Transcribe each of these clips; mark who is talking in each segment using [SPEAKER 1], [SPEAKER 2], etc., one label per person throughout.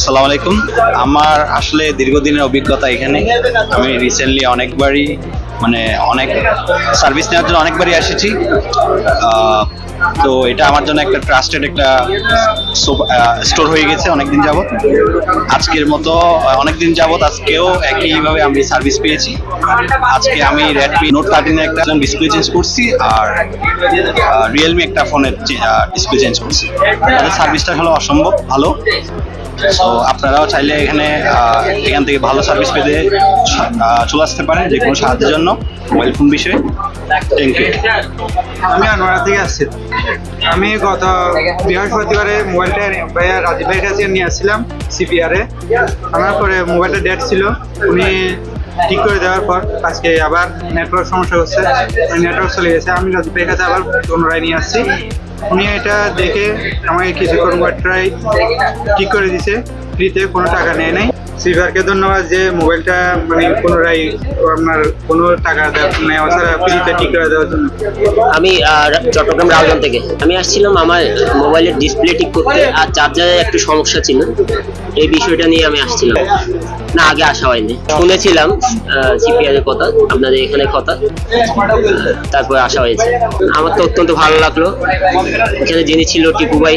[SPEAKER 1] আসসালামু আলাইকুম। আমার আসলে দীর্ঘদিনের অভিজ্ঞতা এখানে। আমি রিসেন্টলি অনেকবারই মানে অনেক সার্ভিস নেওয়ার জন্য অনেকবারই এসেছি। তো এটা আমার জন্য একটা ট্রাস্টেড একটা স্টোর হয়ে গেছে অনেকদিন যাবত আজকের মতো অনেকদিন যাবত আজকেও একইভাবে আমি সার্ভিস পেয়েছি। আজকে আমি রেডমি নোট থার্টিনের একটা ডিসপ্লে চেঞ্জ করছি আর রিয়েলমি একটা ফোনের ডিসপ্লে চেঞ্জ করছি। সার্ভিসটা হলো অসম্ভব ভালো। তো আপনারাও চাইলে এখানে এখান থেকে ভালো সার্ভিস পেতে চলে আসতে পারেন যে কোনো সাহায্যের জন্য মোবাইল ফোন বিষয়ে। থ্যাংক ইউ
[SPEAKER 2] আমি আনোয়ারা থেকে আসছি। আমি গত বৃহস্পতিবারে মোবাইলটা ভাইয়া রাজীব ভাইয়ের কাছে নিয়ে আসছিলাম সিপিআরে আনার পরে মোবাইলটা ডেট ছিল। উনি ঠিক করে দেওয়ার পর আজকে আবার নেটওয়ার্ক সমস্যা হচ্ছে। নেটওয়ার্ক চলে গেছে। আমি রাজীব ভাইয়ের কাছে আবার পুনরায় নিয়ে আসছি। উনি এটা দেখে আমাকে কিছুক্ষণ মোবাইলটাই ঠিক করে দিছে। ফ্রিতে কোনো টাকা নেয় নাই। সিভারকে ধন্যবাদ যে মোবাইলটা মানে পুনরায় আপনার কোনো টাকা নেওয়া ছাড়া ফ্রিতে ঠিক করে দেওয়ার জন্য।
[SPEAKER 3] আমি চট্টগ্রাম রাউজান থেকে। আমি আসছিলাম আমার মোবাইলের ডিসপ্লে ঠিক করতে, আর চার্জারের একটু সমস্যা ছিল। এই বিষয়টা নিয়ে আমি আসছিলাম। না, আগে আসা হয়নি। শুনেছিলাম সিপিআর এর কথা, আপনাদের এখানে কথা। তারপরে আসা হয়েছে। আমার তো অত্যন্ত ভালো লাগল। এখানে যিনি ছিল টিপু ভাই,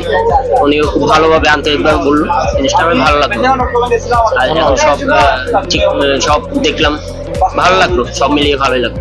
[SPEAKER 3] উনিও খুব ভালোভাবে আন্তরিকভাবে বলল। জিনিসটা আমি ভালো লাগল। আর এখন সব ঠিক, সব দেখলাম। ভালো লাগল, সব মিলিয়ে ভালোই লাগল।